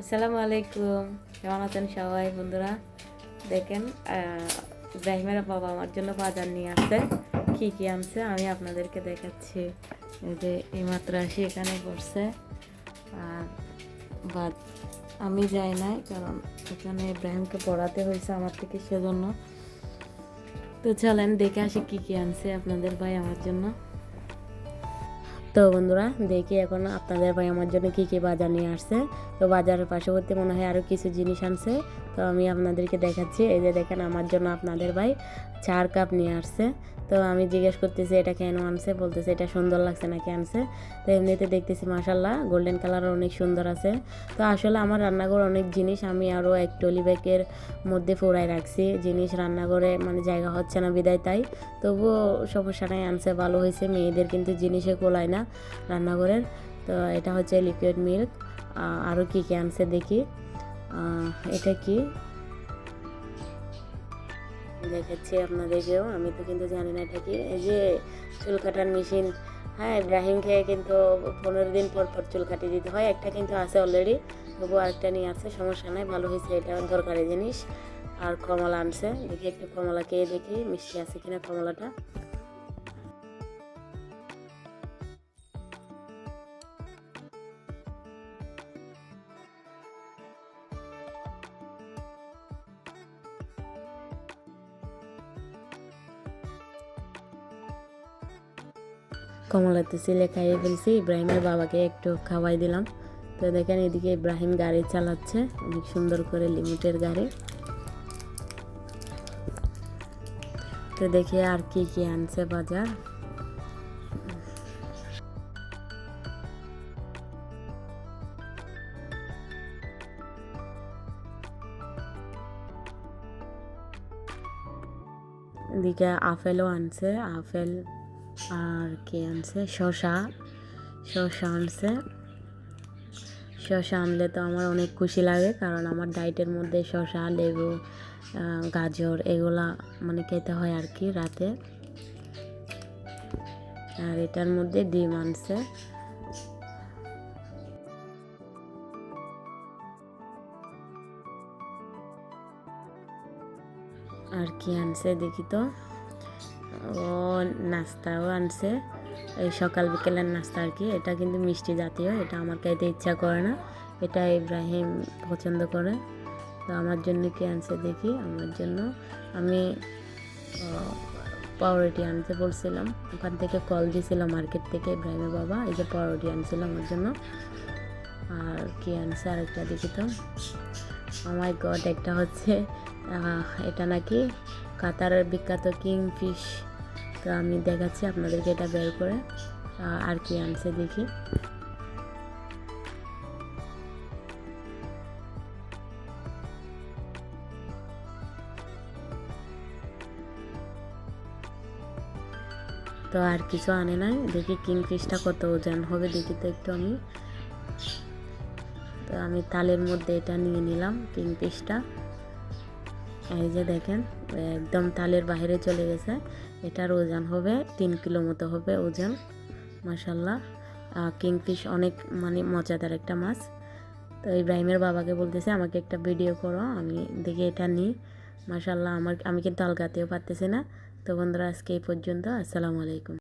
আসসালামু আলাইকুম। কেমন আছেন সবাই বন্ধুরা? দেখেন ইব্রাহিমের বাবা আমার জন্য বাজার নিয়ে আসছে। কি কি আনছে আমি আপনাদেরকে দেখাচ্ছি। এই যে এইমাত্র আসি এখানে করছে আর বাদ, আমি যাই নাই, কারণ এখানে ইব্রাহিমকে পড়াতে হয়েছে আমার থেকে সেজন্য। তো চলেন, দেখে আসি কি কি আনছে আপনাদের ভাই আমার জন্য। তো বন্ধুরা, দেখি এখন আপনাদের ভাই আমার জন্য কী কী বাজার নিয়ে আসছে। তো বাজারের পার্শ্ববর্তী মনে হয় আরও কিছু জিনিস আনছে। তো আমি আপনাদেরকে দেখাচ্ছি, এই যে দেখেন আমার জন্য আপনাদের ভাই চার কাপ নিয়ে আসছে। তো আমি জিজ্ঞেস করতেছি, এটা কেন আনছে? বলতেছে, এটা সুন্দর লাগছে নাকি আনছে? তো এমনিতে দেখতেছি মাসাল্লাহ গোল্ডেন কালার অনেক সুন্দর আছে। তো আসলে আমার রান্নাঘর অনেক জিনিস আমি আরও এক টলি ব্যাগের মধ্যে ফোড়াই রাখছি। জিনিস রান্নাঘরে মানে জায়গা হচ্ছে না বিদায়, তাই। তবুও সমস্যা আনছে, ভালো হয়েছে। মেয়েদের কিন্তু জিনিসে কোলায় না। রান্নাঘরের তো এটা হচ্ছে লিকুইড মিল্ক আরও কী কী আনছে দেখি। এটা কি? দেখাচ্ছি আপনাদেরকেও, আমি তো কিন্তু জানি না এটা কি। এই যে চুল কাটার মেশিন হ্যাঁ ইব্রাহিমকে কিন্তু পনেরো দিন পর পর চুল কাটিয়ে দিতে হয়। একটা কিন্তু আছে অলরেডি তবু আরেকটা নিয়ে আছে, সমস্যা নাই, ভালো হয়েছে এটা দরকারি জিনিস। আর কমলা আনছে, দেখি একটু কমলা খেয়ে দেখি, মিষ্টি আছে কিনা কমলাটা। কমলা তো সিলে খাইয়ে ফেলছি। ইব্রাহিমের বাবাকে একটু খাওয়াই দিলাম। তো দেখেন এদিকে ইব্রাহিম গাড়ি চালাচ্ছে, অনেক সুন্দর করে লিমিটের গাড়ি। তো দেখি আর কি কি আনছে বাজার। এদিকে আপেলও আনছে, আপেল আর কি আনছে? শশা শশা আনছে। শশা আনলে তো আমার অনেক খুশি লাগে, কারণ আমার ডায়েটের মধ্যে শশা লেবু গাজর এগুলা মানে খেতে হয় আর কি রাতে। আর এটার মধ্যে ডিম আনছে। আর কি আনছে দেখি তো? ও নাস্তাও আনছে। এই সকাল বিকেলের নাস্তা আর কি। এটা কিন্তু মিষ্টি জাতীয়, এটা আমার খাইতে ইচ্ছা করে না। এটা ইব্রাহিম পছন্দ করে। তো আমার জন্য কি আনছে দেখি, আমার জন্য। আমি পাউরুটি আনতে বলছিলাম। ওখান থেকে কল দিয়েছিলাম মার্কেট থেকে ইব্রাহিমের বাবা, এই যে পাউরুটি আনছিল আমার জন্য। আর কি আনছে আরেকটা দেখি তো। আমার গড একটা হচ্ছে এটা নাকি কাতারের বিখ্যাত কিং ফিশ তো আমি দেখাচ্ছি আপনাদেরকে এটা বের করে আর কি আনছে দেখি। তো আর কিছু আনে নাই, দেখি কিং ফিশটা কত ওজন হবে, দেখি তো একটু আমি। তো আমি তালের মধ্যে এটা নিয়ে নিলাম, কিং ফিশটা এই যে দেখেন, একদম তালের বাইরে চলে গেছে। এটার ওজন হবে তিন কিলো মতো হবে ওজন মাসাল্লাহ কিংফিশ অনেক মানে মজাদার একটা মাছ। তো ইব্রাহিমের বাবাকে বলতেছে, আমাকে একটা ভিডিও করো, আমি দেখি এটা নিই। মাসাল্লাহ আমার, আমি কিন্তু আলগাতেও পারতেছি না। তো বন্ধুরা, আজকে এই পর্যন্ত, আসসালামু আলাইকুম।